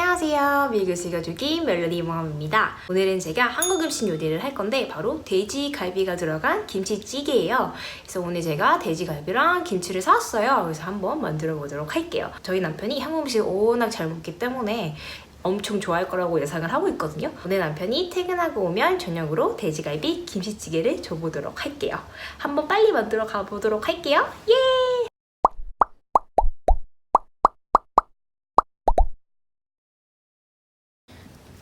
안녕하세요. 미국 즐겨주기 멜로디 맘입니다. 오늘은 제가 한국 음식 요리를 할 건데 바로 돼지 갈비가 들어간 김치찌개예요. 그래서 오늘 제가 돼지 갈비랑 김치를 사왔어요. 그래서 한번 만들어 보도록 할게요. 저희 남편이 한국 음식 워낙 잘 먹기 때문에 엄청 좋아할 거라고 예상을 하고 있거든요. 오늘 남편이 퇴근하고 오면 저녁으로 돼지갈비 김치찌개를 줘보도록 할게요. 한번 빨리 만들어 가보도록 할게요. 예!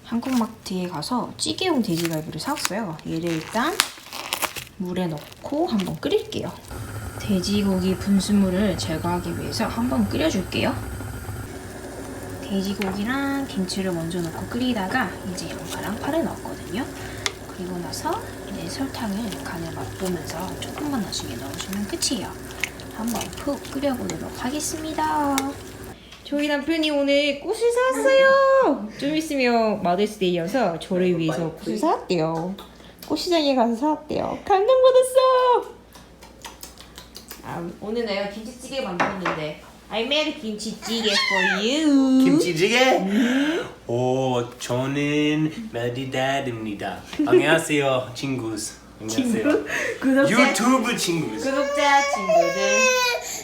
한국마트에 가서 찌개용 돼지갈비를 사왔어요. 얘를 일단 물에 넣고 한번 끓일게요. 돼지고기 분수물을 제거하기 위해서 한번 끓여줄게요. 돼지고기랑 김치를 먼저 넣고 끓이다가 이제 양파랑 파를 넣었거든요. 그리고 나서 이제 설탕을 간을 맛보면서 조금만 나중에 넣어주면 끝이에요. 한번 푹 끓여보도록 하겠습니다. 저희 남편이 오늘 꽃을 사왔어요. 좀 있으면 마더스데이여서 저를 위해서 꽃을 사왔대요. 꽃시장에 가서 사왔대요. 감동받았어. 아, 오늘 내가 김치찌개 만들었는데 I made 김치찌개 for you. 김치찌개? 오, 저는 메디다드입니다. 안녕하세요, 친구스. 안녕하세요. 구독자 유튜브 친구스. 구독자 친구들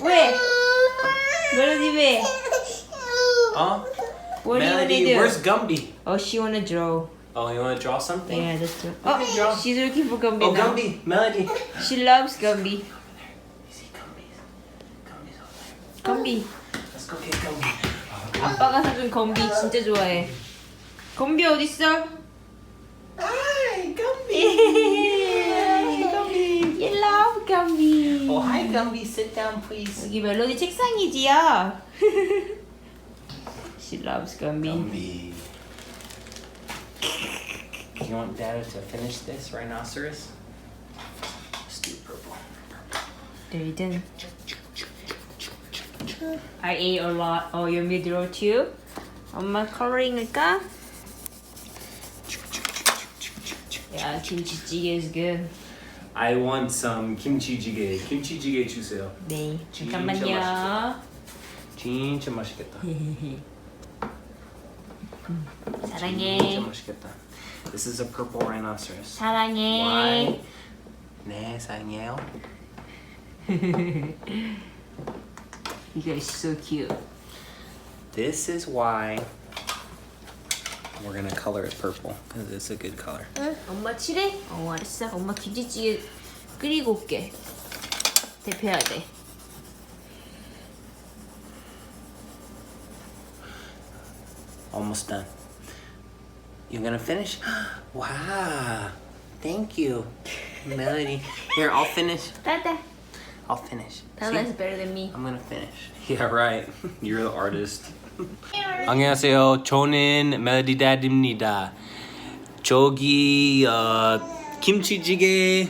왜? 멜로디 왜? 어? What do you wanna Melody, do? where's Gumby? Oh, she wanna draw. Oh, you want to draw something? Yeah, that's true. Okay, draw. Oh, she's looking for Gumby Oh, now. Gumby, Melody. She loves Gumby. You see Gumby's? Gumby's over there. Gumby. Let's go get Gumby. 아빠가 사준 건비 진짜 좋아해. 건비 어딨어? Hi, Gumby. Gumby. You love Gumby. Oh, hi, Gumby. Sit down, please. 여기 멜로디 책상이지요? She loves Gumby. Gumby. You want Dad to finish this rhinoceros? Let's do purple. Didn't. I ate a lot. Oh, you want me to draw too? 엄마 coloring 할까? Yeah, 김치찌개 is good. I want some kimchi jjigae. Kimchi jjigae 주세요. 네, 진짜 잠깐만요. 진짜 맛있겠다. 진짜 사랑해. 맛있겠다. This is a purple rhinoceros. 사랑해. Why? 네, 사랑해요. You guys so cute. This is why we're gonna color it purple because it's a good color. 응? 엄마 칠해? 어 알았어. 엄마 김치찌개 끓이고 올게. 대표해야 돼. Almost done. You're gonna finish? Wow. Thank you, Melody. Here, I'll finish. 따다. I'll finish. Tala See? is better than me. I'm gonna finish. Yeah, right. You're the artist. 안녕하세요. 저는 멜로디 dad입니다. 저기 어, 김치찌개,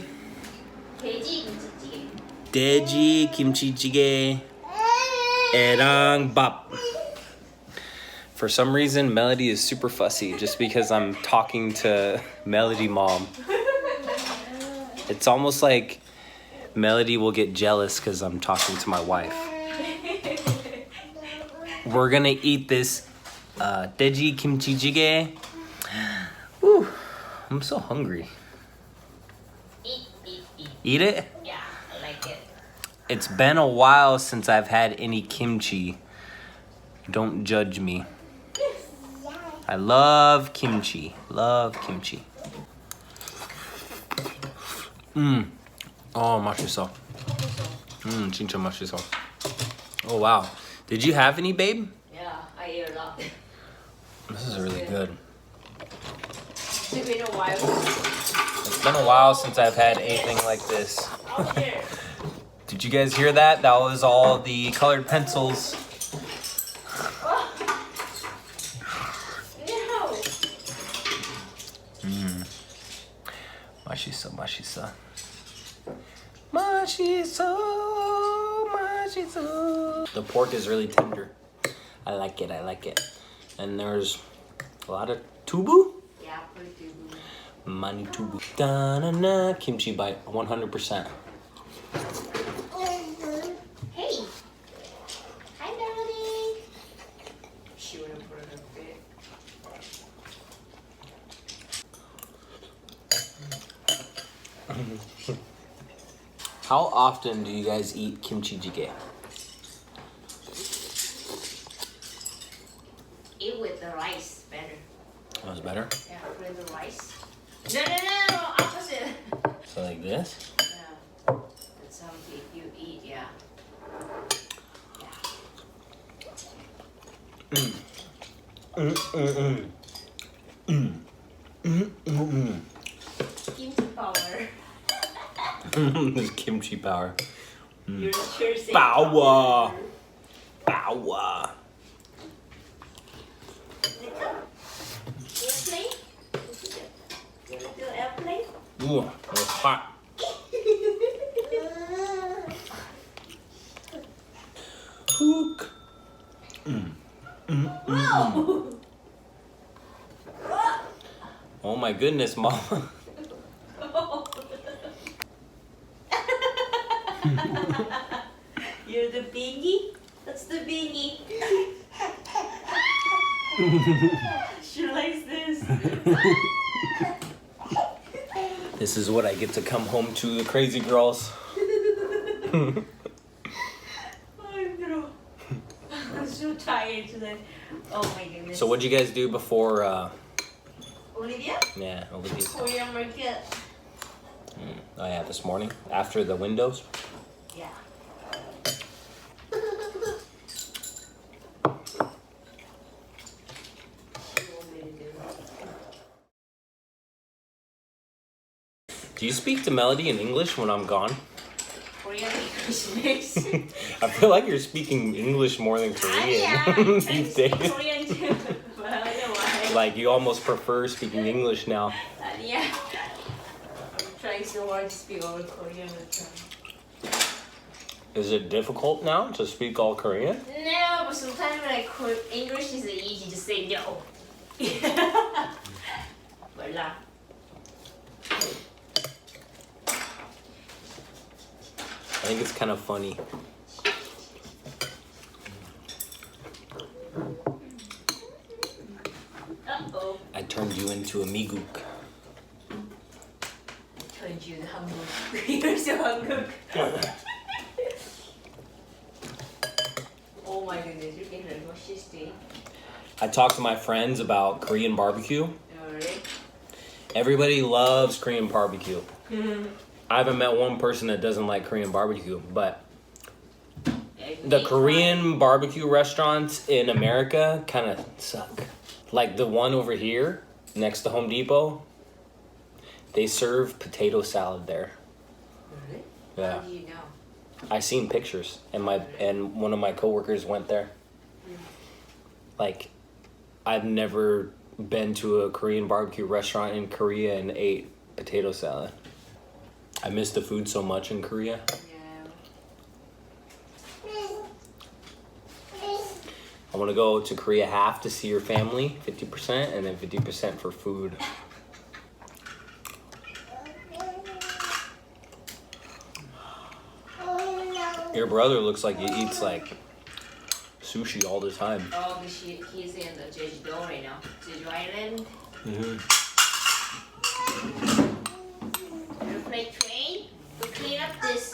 돼지 김치찌개. 돼지 김치찌개, 애랑 밥. For some reason, Melody is super fussy just because I'm talking to Melody mom. It's almost like Melody will get jealous because I'm talking to my wife. We're gonna eat this uh, deji kimchi jjigae. Whew, I'm so hungry. Eat, eat, eat. Eat it? Yeah, I like it. It's been a while since I've had any kimchi. Don't judge me. I love kimchi. Love kimchi. Mmm. Oh, matcha sauce. Mmm, ginger matcha sauce. Oh, wow. Did you have any, babe? Yeah, I ate a lot. This is really good. It's been a while. It's been a while since I've had anything like this. Oh, Did you guys hear that? That was all the colored pencils 맛있어, 맛있어. 맛있어, 맛있어. The pork is really tender. I like it, I like it. And there's a lot of tubu? Yeah, please do. Mani tubu. Da-na-na, kimchi bite, 100%. How often do you guys eat kimchi jjigae? Eat with the rice better. That was better. Yeah, with the rice. No, no, no, no, opposite. So like this. Yeah. That's something you eat, yeah. Mm, mm, mm. Kimchi power. There's kimchi power. Mm. You're sure saying Power. Power. Airplane? You wanna do airplane? Ooh, it's hot. Hook. Mm. Mm, Whoa! Oh my goodness, mama. You're the beanie? That's the beanie. she likes this. This is what I get to come home to the crazy girls. I'm so tired today. Oh my goodness. So what'd you guys do before uh Olivia? yeah, Olivia? Korean market. Oh yeah, this morning after the windows. Yeah. What you want me to do? You speak to Melody in English when I'm gone? Korean English. I feel like you're speaking English more than Korean I these days. Korean too, but I don't know why. Like you almost prefer speaking English now. Uh, yeah. I'm trying so hard to speak all Korean them. Is it difficult now to speak all Korean? No, but sometimes when I quote English, it's easy to say no. Voila. I think it's kind of funny. Uh-oh. I turned you into a Miguk. Turned you the Hanguk. You're so Hanguk. I talked to my friends about Korean barbecue. Everybody loves Korean barbecue. I haven't met one person that doesn't like Korean barbecue, but the Korean barbecue restaurants in America kind of suck. Like the one over here next to Home Depot, they serve potato salad there. Really? Yeah. I seen pictures and my and one of my coworkers went there. Like I've never been to a Korean barbecue restaurant in Korea and ate potato salad. I miss the food so much in Korea. I want to go to Korea half to see your family, 50%, and then 50% for food. Your brother looks like he eats like sushi all the time. Oh, but she, he's in the Jeju-do right now. Jeju Island. hmm Airplane train. We clean up this.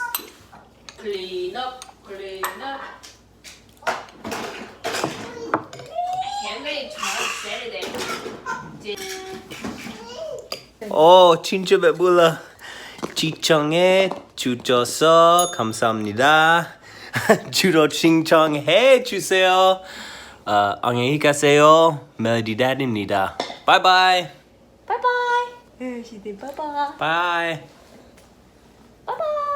Clean up, clean up. I'm going tomorrow Saturday. 오, 진짜 배불러. 시청해 주셔서 감사합니다. 주로 신청해 주세요. 어, 안녕히 가세요. dad입니다. 바이바이. Bye bye. She did bye bye. 바이. Bye bye.